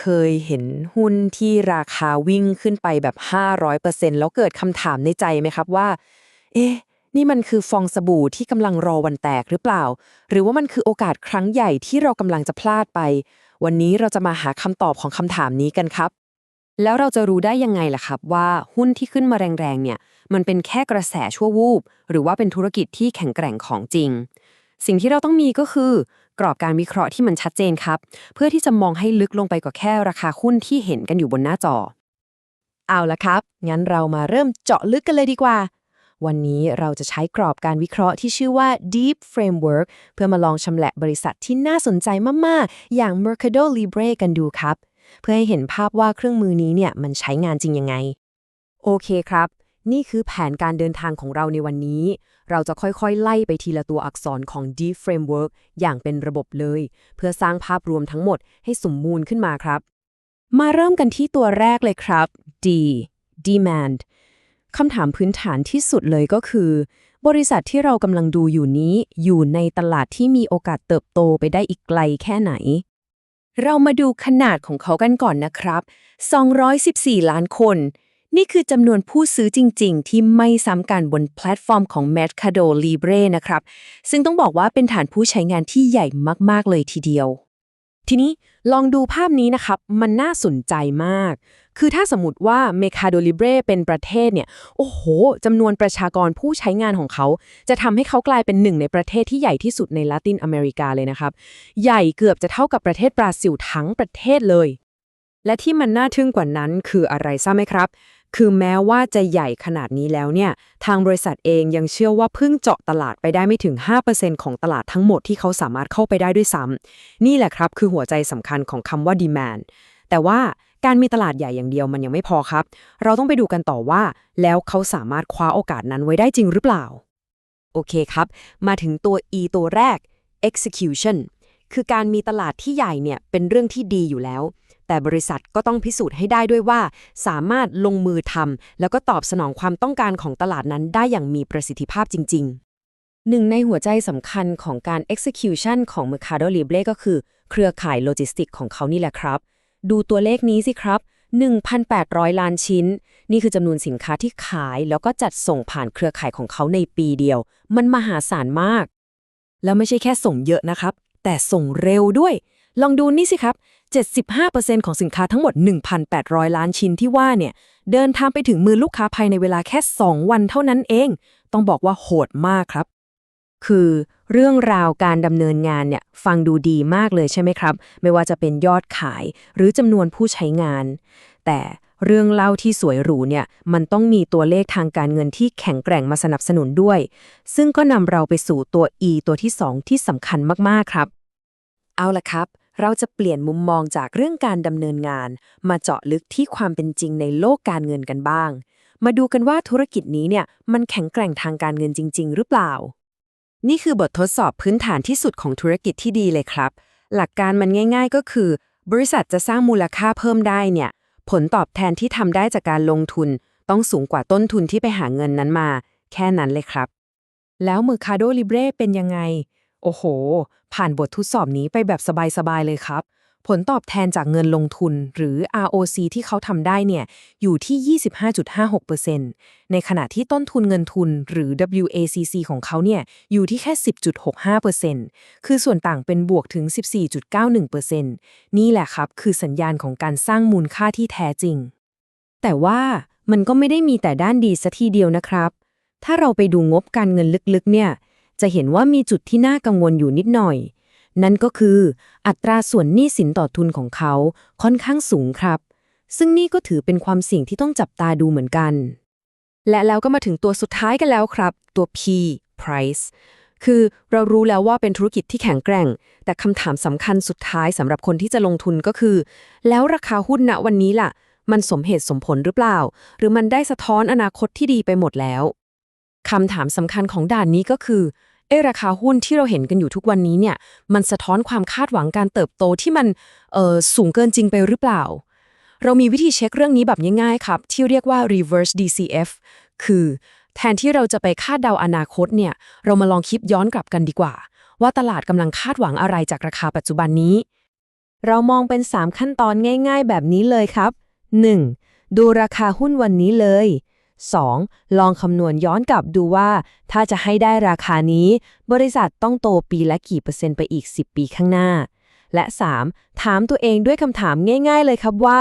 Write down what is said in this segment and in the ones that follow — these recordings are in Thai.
เคยเห็นหุ้นที่ราคาวิ่งขึ้นไปแบบ 500%แล้วเกิดคำถามในใจไหมครับว่า เอ๊ะ นี่มันคือฟองสบู่ที่กำลังรอวันแตกหรือเปล่า หรือว่ามันคือโอกาสครั้งใหญ่ที่เรากำลังจะพลาดไป วันนี้เราจะมาหาคำตอบของคำถามนี้กันครับ แล้วเราจะรู้ได้ยังไงล่ะครับว่าหุ้นที่ขึ้นมาแรงๆเนี่ย มันเป็นแค่กระแสชั่ววูบหรือว่าเป็นธุรกิจที่แข็งแกร่งของจริงสิ่งที่เราต้องมีก็คือ กรอบการวิเคราะห์ที่มันชัดเจนครับ เพื่อที่จะมองให้ลึกลงไปกว่าแค่ราคาหุ้นที่เห็นกันอยู่บนหน้าจอ เอาละครับ งั้นเรามาเริ่มเจาะลึกกันเลยดีกว่า วันนี้เราจะใช้กรอบการวิเคราะห์ที่ชื่อว่า Deep Framework เพื่อมาลองชำแหละบริษัทที่น่าสนใจมาก ๆ อย่าง Mercado Libre กันดูครับ เพื่อให้เห็นภาพว่าเครื่องมือนี้เนี่ยมันใช้งานจริงยังไง โอเคครับ นี่คือแผนการเดินทางของเราในวันนี้ เราจะค่อยๆ ไล่ไปทีละตัวอักษรของ Deep Framework อย่างเป็นระบบเลย เพื่อสร้างภาพรวมทั้งหมดให้สมบูรณ์ขึ้นมาครับ มาเริ่มกันที่ตัวแรกเลยครับ D demand คำถามพื้นฐานที่สุดเลยก็คือ บริษัทที่เรากำลังดูอยู่นี้อยู่ในตลาดที่มีโอกาสเติบโตไปได้อีกไกลแค่ไหน เรามาดูขนาดของเขากันก่อนนะครับ 214 ล้านคน นี่คือจำนวนผู้ซื้อจริง ๆ ที่ไม่ซ้ำกันบนแพลตฟอร์มของ Mercado Libre นะครับ ซึ่งต้องบอกว่าเป็นฐานผู้ใช้งานที่ใหญ่มากๆ เลยทีเดียว ทีนี้ลองดูภาพนี้นะครับ มันน่าสนใจมาก คือถ้าสมมติว่า Mercado Libre เป็นประเทศเนี่ย โอ้โหจำนวนประชากรผู้ใช้งานของเขา จะทำให้เขากลายเป็นหนึ่งในประเทศที่ใหญ่ที่สุดในลาตินอเมริกาเลยนะครับ ใหญ่เกือบจะเท่ากับประเทศบราซิลทั้งประเทศเลย และที่มันน่าทึ่งกว่านั้นคืออะไรทราบไหมครับ คือแม้ว่าจะใหญ่ขนาดนี้แล้วเนี่ย ทางบริษัทเองยังเชื่อว่าเพิ่งเจาะตลาดไปได้ไม่ถึง 5%ของตลาดทั้งหมดที่เขาสามารถเข้าไปได้ด้วยซ้ำนี่แหละครับคือหัวใจสำคัญของคำว่า demand แต่ว่าการมีตลาดใหญ่อย่างเดียวมันยังไม่พอครับ เราต้องไปดูกันต่อว่า แล้วเขาสามารถคว้าโอกาสนั้นไว้ได้จริงหรือเปล่า โอเคครับ มาถึงตัว E ตัวแรก execution คือการมีตลาดที่ใหญ่เนี่ยเป็นเรื่องที่ดีอยู่แล้ว แต่บริษัทก็ต้องพิสูจน์ให้ได้ด้วยว่า สามารถลงมือทำแล้วก็ตอบสนองความต้องการของตลาดนั้นได้อย่างมีประสิทธิภาพจริง ๆ หนึ่งในหัวใจสำคัญของการ execution ของ Mercado Libre ก็คือ เครือข่ายโลจิสติกของเขานี่แหละครับ ดูตัวเลขนี้สิครับ 1,800 ล้านชิ้น นี่คือจำนวนสินค้าที่ขาย แล้วก็จัดส่งผ่านเครือข่ายของเขาในปีเดียว มันมหาศาลมาก แล้วไม่ใช่แค่ส่งเยอะนะครับ แต่ส่งเร็วด้วย ลองดูนี่สิครับ 75%ของสินค้าทั้งหมด 1,800 ล้านชิ้นที่ว่าเนี่ย เดินทางไปถึงมือลูกค้าภายในเวลาแค่ 2 วันเท่านั้นเอง ต้องบอกว่าโหดมากครับ คือเรื่องราวการดำเนินงานเนี่ยฟังดูดีมากเลยใช่ไหมครับ ไม่ว่าจะเป็นยอดขาย หรือจำนวนผู้ใช้งาน แต่เรื่องเล่าที่สวยหรูเนี่ย มันต้องมีตัวเลขทางการเงินที่แข็งแกร่งมาสนับสนุนด้วย ซึ่งก็นำเราไปสู่ตัว E ตัวที่ 2 ที่สำคัญมาก ๆ ครับ เอาละครับ เราจะเปลี่ยนมุมมองจากเรื่องการดำเนินงาน มาเจาะลึกที่ความเป็นจริงในโลกการเงินกันบ้าง มาดูกันว่าธุรกิจนี้เนี่ยมันแข็งแกร่งทางการเงินจริง ๆ หรือเปล่า นี่คือบททดสอบพื้นฐานที่สุดของธุรกิจที่ดีเลยครับ หลักการมันง่าย ๆ ก็คือ บริษัทจะสร้างมูลค่าเพิ่มได้เนี่ยผลตอบแทนที่ทำได้จากการลงทุน ต้องสูงกว่าต้นทุนที่ไปหาเงินนั้นมา แค่นั้นเลยครับ แล้ว Mercado Libre เป็นยังไง โอ้โห ผ่านบททดสอบนี้ไปแบบสบาย ๆ เลยครับ ผลตอบแทนจากเงินลงทุนหรือ ROC ที่เขาทำได้เนี่ย อยู่ที่ 25.56%ในขณะที่ต้นทุนเงินทุนหรือ WACC ของเขาเนี่ย อยู่ที่แค่ 10.65%คือส่วนต่างเป็นบวกถึง 14.91%นี่แหละครับ คือสัญญาณของการสร้างมูลค่าที่แท้จริง แต่ว่ามันก็ไม่ได้มีแต่ด้านดีซะทีเดียวนะครับ ถ้าเราไปดูงบการเงินลึกๆเนี่ย จะเห็นว่ามีจุดที่น่ากังวลอยู่นิดหน่อย นั่นก็คือ อัตราส่วนหนี้สินต่อทุนของเขาค่อนข้างสูงครับ ซึ่งนี่ก็ถือเป็นความเสี่ยงที่ต้องจับตาดูเหมือนกัน และแล้วก็มาถึงตัวสุดท้ายกันแล้วครับ ตัว P price คือเรารู้แล้วว่าเป็นธุรกิจที่แข็งแกร่ง แต่คำถามสำคัญสุดท้ายสำหรับคนที่จะลงทุนก็คือ แล้วราคาหุ้นณวันนี้ล่ะ มันสมเหตุสมผลหรือเปล่า หรือมันได้สะท้อนอนาคตที่ดีไปหมดแล้วคำถามสำคัญของด่านนี้ก็คือ เอราคาหุ้นที่เราเห็นกันอยู่ทุกวันนี้เนี่ย มันสะท้อนความคาดหวังการเติบโตที่มันเออสูงเกินจริงไปหรือเปล่า เรามีวิธีเช็คเรื่องนี้แบบง่ายๆครับ ที่เรียกว่า reverse DCF คือแทนที่เราจะไปคาดเดาอนาคตเนี่ย เรามาลองคิดย้อนกลับกันดีกว่า ว่าตลาดกำลังคาดหวังอะไรจากราคาปัจจุบันนี้ เรามองเป็น 3 ขั้นตอนง่าย ๆ แบบนี้เลยครับ 1. ดูราคาหุ้นวันนี้เลย 2. ลองคำนวณย้อนกลับดูว่า ถ้าจะให้ได้ราคานี้ บริษัทต้องโตปีละกี่เปอร์เซ็นต์ไปอีก 10 ปีข้างหน้า และ 3. ถามตัวเองด้วยคำถามง่าย ๆ เลยครับว่า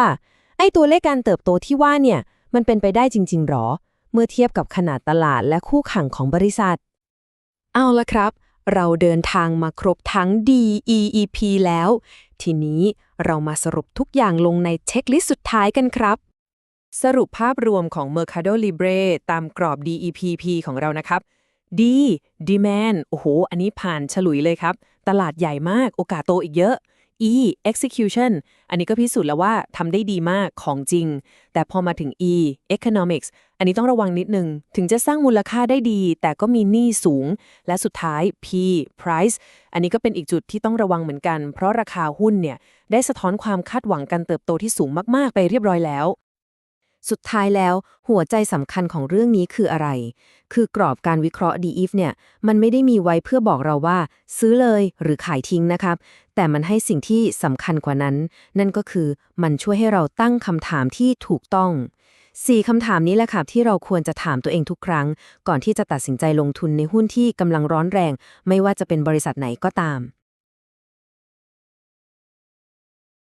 ไอ้ตัวเลขการเติบโตที่ว่าเนี่ย มันเป็นไปได้จริง ๆหรอ เมื่อเทียบกับขนาดตลาดและคู่แข่งของบริษัท เอาละครับ เราเดินทางมาครบทั้ง D E E P แล้ว ทีนี้เรามาสรุปทุกอย่างลงในเช็คลิสต์สุดท้ายกันครับ สรุปภาพรวมของ Mercado Libre ตามกรอบ DEPP ของเรานะครับ D Demand โอ้โห อันนี้ผ่านฉลุยเลยครับ ตลาดใหญ่มาก โอกาสโตอีกเยอะ E Execution อันนี้ก็พิสูจน์แล้วว่าทำได้ดีมากของจริง แต่พอมาถึง E Economics อันนี้ต้องระวังนิดนึง ถึงจะสร้างมูลค่าได้ดี แต่ก็มีหนี้สูง และสุดท้าย P Price อันนี้ก็เป็นอีกจุดที่ต้องระวังเหมือนกัน เพราะราคาหุ้นเนี่ย ได้สะท้อนความคาดหวังการเติบโตที่สูงมาก ๆ ไปเรียบร้อยแล้ว สุดท้ายแล้วหัวใจสำคัญของเรื่องนี้คืออะไร คือกรอบการวิเคราะห์ DEF เนี่ย มันไม่ได้มีไว้เพื่อบอกเราว่า ซื้อเลยหรือขายทิ้งนะครับ แต่มันให้สิ่งที่สำคัญกว่านั้น นั่นก็คือมันช่วยให้เราตั้งคำถามที่ถูกต้องสี่คำถามนี้แหละครับที่เราควรจะถามตัวเองทุกครั้ง ก่อนที่จะตัดสินใจลงทุนในหุ้นที่กำลังร้อนแรง ไม่ว่าจะเป็นบริษัทไหนก็ตาม